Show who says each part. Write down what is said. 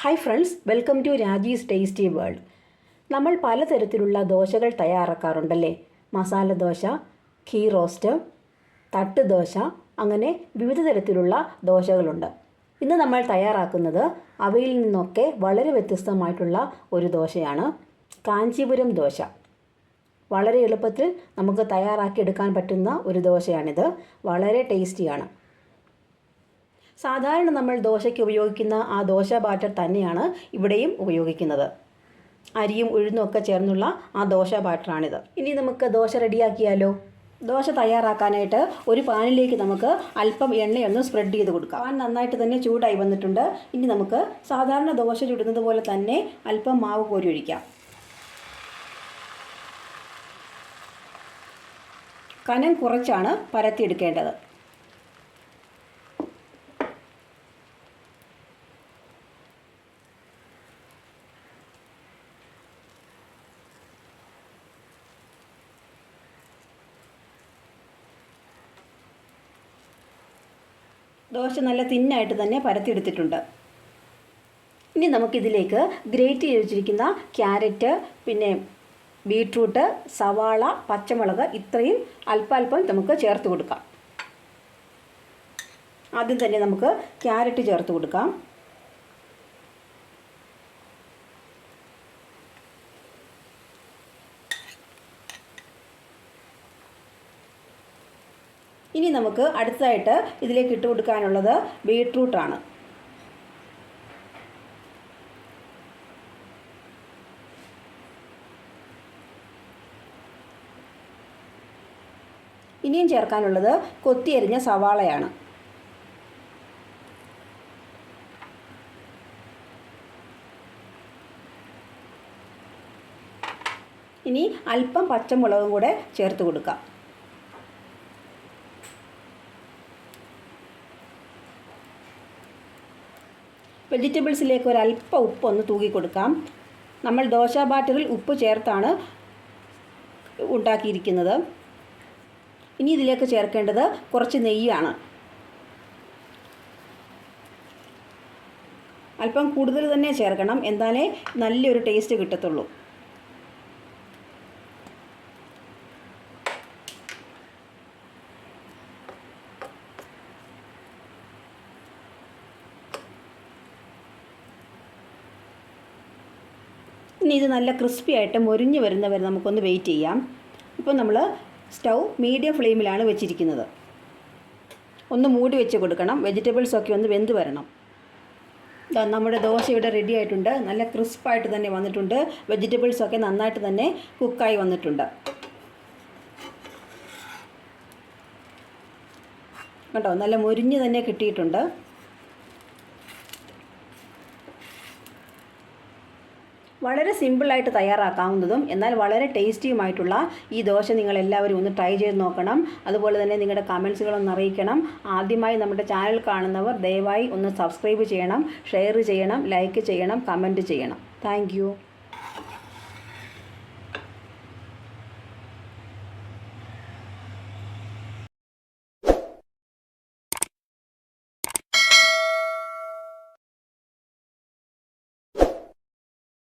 Speaker 1: Hi friends welcome to Raji's tasty world നമ്മൾ പലതരത്തിലുള്ള ദോശകൾ തയ്യാറാക്കാറുണ്ടല്ലേ? മസാല ദോശ ഖീ റോസ്റ്റ് തട്ട് ദോശ അങ്ങനെ വിവിധ തരത്തിലുള്ള ദോശകളുണ്ട്. ഇന്ന് നമ്മൾ തയ്യാറാക്കുന്നത് അവയിൽ നിന്നൊക്കെ വളരെ വ്യത്യസ്തമായിട്ടുള്ള ഒരു ദോശയാണ് കാഞ്ചീപുരം ദോശ. വളരെ എളുപ്പത്തിൽ നമുക്ക് തയ്യാറാക്കിയെടുക്കാൻ പറ്റുന്ന ഒരു ദോശയാണിത്. വളരെ ടേസ്റ്റിയാണ്. സാധാരണ നമ്മൾ ദോശയ്ക്ക് ഉപയോഗിക്കുന്ന ആ ദോശ ബാറ്റർ തന്നെയാണ് ഇവിടെയും ഉപയോഗിക്കുന്നത്. അരിയും ഉഴുന്നും ഒക്കെ ചേർന്നുള്ള ആ ദോശ ബാറ്ററാണിത്. ഇനി നമുക്ക് ദോശ റെഡിയാക്കിയാലോ? ദോശ തയ്യാറാക്കാനായിട്ട് ഒരു പാനിലേക്ക് നമുക്ക് അല്പം എണ്ണയൊന്ന് സ്പ്രെഡ് ചെയ്ത് കൊടുക്കാം. പാൻ നന്നായിട്ട് തന്നെ ചൂടായി വന്നിട്ടുണ്ട്. ഇനി നമുക്ക് സാധാരണ ദോശ ചുടുന്നത് പോലെ തന്നെ അല്പം മാവ് കോരി ഒഴിക്കാം. കനം കുറച്ചാണ് പരത്തിയെടുക്കേണ്ടത് ദോശ നല്ല തിന്നായിട്ട് തന്നെ പരത്തിയെടുത്തിട്ടുണ്ട്. ഇനി നമുക്കിതിലേക്ക് ഗ്രേറ്റ് ചെയ്ത് വെച്ചിരിക്കുന്ന ക്യാരറ്റ് പിന്നെ ബീട്രൂട്ട് സവാള പച്ചമുളക് ഇത്രയും അല്പാൽപ്പം നമുക്ക് ചേർത്ത് കൊടുക്കാം. ആദ്യം തന്നെ നമുക്ക് ക്യാരറ്റ് ചേർത്ത് കൊടുക്കാം. ഇനി നമുക്ക് അടുത്തതായിട്ട് ഇതിലേക്ക് ഇട്ട് കൊടുക്കാനുള്ളത് ബീട്രൂട്ടാണ്. ഇനിയും ചേർക്കാനുള്ളത് കൊത്തിയരിഞ്ഞ സവാളയാണ്. ഇനി അല്പം പച്ചമുളകും കൂടെ ചേർത്ത് കൊടുക്കാം. വെജിറ്റബിൾസിലേക്ക് ഒരല്പം ഉപ്പ് ഒന്ന് തൂക്കി കൊടുക്കാം. നമ്മൾ ദോശ ബാറ്ററിൽ ഉപ്പ് ചേർത്താണ് ഉണ്ടാക്കിയിരിക്കുന്നത്. ഇനി ഇതിലേക്ക് ചേർക്കേണ്ടത് കുറച്ച് നെയ്യാണ്. അല്പം കൂടുതൽ തന്നെ ചേർക്കണം. എന്നാലേ നല്ലൊരു ടേസ്റ്റ് കിട്ടത്തുള്ളൂ. ഇനി ഇത് നല്ല ക്രിസ്പി ആയിട്ട് മൊരിഞ്ഞ് വരുന്നവരെ നമുക്കൊന്ന് വെയിറ്റ് ചെയ്യാം. ഇപ്പോൾ നമ്മൾ സ്റ്റൗ മീഡിയം ഫ്ലെയിമിലാണ് വെച്ചിരിക്കുന്നത്. ഒന്ന് മൂടി വെച്ച് കൊടുക്കണം. വെജിറ്റബിൾസൊക്കെ ഒന്ന് വെന്ത് വരണം. നമ്മുടെ ദോശ ഇവിടെ റെഡി ആയിട്ടുണ്ട്. നല്ല ക്രിസ്പായിട്ട് തന്നെ വന്നിട്ടുണ്ട്. വെജിറ്റബിൾസൊക്കെ നന്നായിട്ട് തന്നെ കുക്കായി വന്നിട്ടുണ്ട്. കേട്ടോ നല്ല മുരിഞ്ഞ് തന്നെ കിട്ടിയിട്ടുണ്ട്. വളരെ സിമ്പിളായിട്ട് തയ്യാറാക്കാവുന്നതും എന്നാൽ വളരെ ടേസ്റ്റിയുമായിട്ടുള്ള ഈ ദോശ നിങ്ങൾ എല്ലാവരും ഒന്ന് ട്രൈ ചെയ്ത് നോക്കണം. അതുപോലെ തന്നെ നിങ്ങളുടെ കമൻസുകളൊന്ന് അറിയിക്കണം. ആദ്യമായി നമ്മുടെ ചാനൽ കാണുന്നവർ ദയവായി ഒന്ന് സബ്സ്ക്രൈബ് ചെയ്യണം ഷെയർ ചെയ്യണം ലൈക്ക് ചെയ്യണം കമന്റ് ചെയ്യണം. താങ്ക്